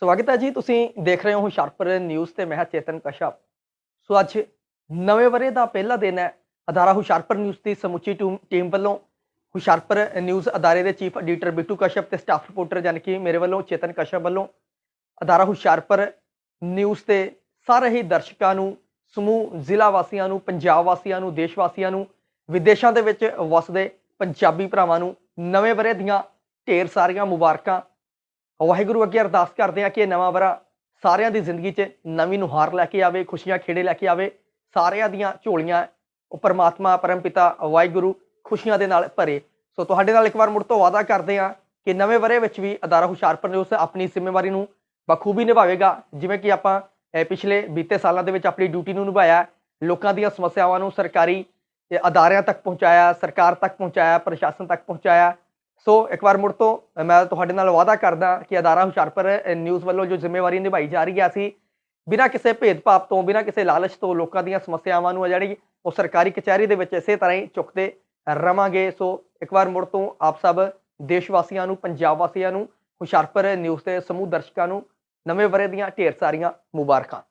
ਸਵਾਗਤ ਹੈ ਜੀ, ਤੁਸੀਂ ਦੇਖ ਰਹੇ ਹੋ ਹੁਸ਼ਿਆਰਪੁਰ ਨਿਊਜ਼ ਤੇ, ਮੈਂ ਹਾਂ ਚੇਤਨ ਕਸ਼ਪ। ਸੋ ਅੱਜ ਨਵੇਂ ਵਰੇ ਦਾ ਪਹਿਲਾ ਦਿਨ ਹੈ, ਅਦਾਰਾ ਹੁਸ਼ਿਆਰਪੁਰ ਨਿਊਜ਼ ਦੀ ਸਮੁੱਚੀ ਟੂ- ਟੀਮ ਵੱਲੋਂ ਹੁਸ਼ਿਆਰਪੁਰ ਨਿਊਜ਼ ਅਦਾਰੇ ਦੇ ਚੀਫ ਐਡੀਟਰ ਬਿੱਟੂ ਕਸ਼ਪ ਤੇ ਸਟਾਫ ਰਿਪੋਰਟਰ ਜਾਨੀ ਕਿ ਮੇਰੇ ਵੱਲੋਂ ਚੇਤਨ ਕਸ਼ਪ ਵੱਲੋਂ ਅਦਾਰਾ ਹੁਸ਼ਿਆਰਪੁਰ ਨਿਊਜ਼ ਤੇ ਸਾਰੇ ਹੀ ਦਰਸ਼ਕਾਂ ਨੂੰ, ਸਮੂਹ ਜ਼ਿਲ੍ਹਾ ਵਾਸੀਆਂ ਨੂੰ, ਪੰਜਾਬ ਵਾਸੀਆਂ ਨੂੰ, ਦੇਸ਼ ਵਾਸੀਆਂ ਨੂੰ, ਵਿਦੇਸ਼ਾਂ ਦੇ ਵਿੱਚ ਵਸਦੇ ਪੰਜਾਬੀ ਭਰਾਵਾਂ ਨੂੰ ਨਵੇਂ ਵਰੇ ਦੀਆਂ ਢੇਰ ਸਾਰੀਆਂ ਮੁਬਾਰਕਾਂ ਵਾਹਿਗੁਰੂ ਅੱਗੇ ਅਰਦਾਸ ਕਰਦੇ ਆ ਕਿ ਇਹ ਨਵਾਂ ਵਰਾ ਸਾਰਿਆਂ ਦੀ ਜ਼ਿੰਦਗੀ 'ਚ ਨਵੀਂ ਨੁਹਾਰ ਲੈ ਕੇ ਆਵੇ, ਖੁਸ਼ੀਆਂ ਖੇੜੇ ਲੈ ਕੇ ਆਵੇ। ਸਾਰਿਆਂ ਦੀਆਂ ਝੋਲੀਆਂ ਉਹ ਪਰਮਾਤਮਾ ਪਰਮਪਿਤਾ ਵਾਹਿਗੁਰੂ ਖੁਸ਼ੀਆਂ ਦੇ ਨਾਲ ਭਰੇ। ਸੋ ਤੁਹਾਡੇ ਨਾਲ ਇੱਕ ਵਾਰ ਮੁੜ ਤੋਂ ਵਾਅਦਾ ਕਰਦੇ ਆ ਕਿ ਨਵੇਂ ਵਰੇ ਵਿੱਚ ਵੀ ਅਦਾਰਾ ਹੁਸ਼ਿਆਰਪੁਰ ਨਿਊਜ਼ ਆਪਣੀ ਜ਼ਿੰਮੇਵਾਰੀ ਨੂੰ ਬਖੂਬੀ ਨਿਭਾਵੇਗਾ। ਜਿਵੇਂ ਕਿ ਆਪਾਂ ਪਿਛਲੇ ਬੀਤੇ ਸਾਲਾਂ ਦੇ ਵਿੱਚ ਆਪਣੀ ਡਿਊਟੀ ਨੂੰ ਨਿਭਾਇਆ। ਲੋਕਾਂ ਦੀਆਂ ਸਮੱਸਿਆਵਾਂ ਨੂੰ ਸਰਕਾਰੀ ਅਦਾਰਿਆਂ ਤੱਕ ਪਹੁੰਚਾਇਆ, ਸਰਕਾਰ ਤੱਕ ਪਹੁੰਚਾਇਆ, ਪ੍ਰਸ਼ਾਸਨ ਤੱਕ ਪਹੁੰਚਾਇਆ। ਸੋ ਇੱਕ ਵਾਰ ਮੁੜ ਤੋਂ ਮੈਂ ਤੁਹਾਡੇ ਨਾਲ ਵਾਅਦਾ ਕਰਦਾ ਕਿ ਅਦਾਰਾ ਹੁਸ਼ਿਆਰਪੁਰ ਨਿਊਜ਼ ਵੱਲੋਂ ਜੋ ਜ਼ਿੰਮੇਵਾਰੀ ਨਿਭਾਈ ਜਾ ਰਹੀ ਹੈ ਅਸੀਂ ਬਿਨਾਂ ਕਿਸੇ ਭੇਦਭਾਵ ਤੋਂ, ਬਿਨਾਂ ਕਿਸੇ ਲਾਲਚ ਤੋਂ ਲੋਕਾਂ ਦੀਆਂ ਸਮੱਸਿਆਵਾਂ ਨੂੰ ਆ ਜਿਹੜੀ ਉਹ ਸਰਕਾਰੀ ਕਚਹਿਰੀ ਦੇ ਵਿੱਚ ਇਸੇ ਤਰ੍ਹਾਂ ਹੀ ਚੁੱਕਦੇ ਰਵਾਂਗੇ। ਸੋ ਇੱਕ ਵਾਰ ਮੁੜ ਤੋਂ ਆਪ ਸਭ ਦੇਸ਼ ਵਾਸੀਆਂ ਨੂੰ, ਪੰਜਾਬ ਵਾਸੀਆਂ ਨੂੰ, ਹੁਸ਼ਿਆਰਪੁਰ ਨਿਊਜ਼ ਦੇ ਸਮੂਹ ਦਰਸ਼ਕਾਂ ਨੂੰ ਨਵੇਂ ਵਰੇ ਦੀਆਂ ਢੇਰ ਸਾਰੀਆਂ ਮੁਬਾਰਕਾਂ।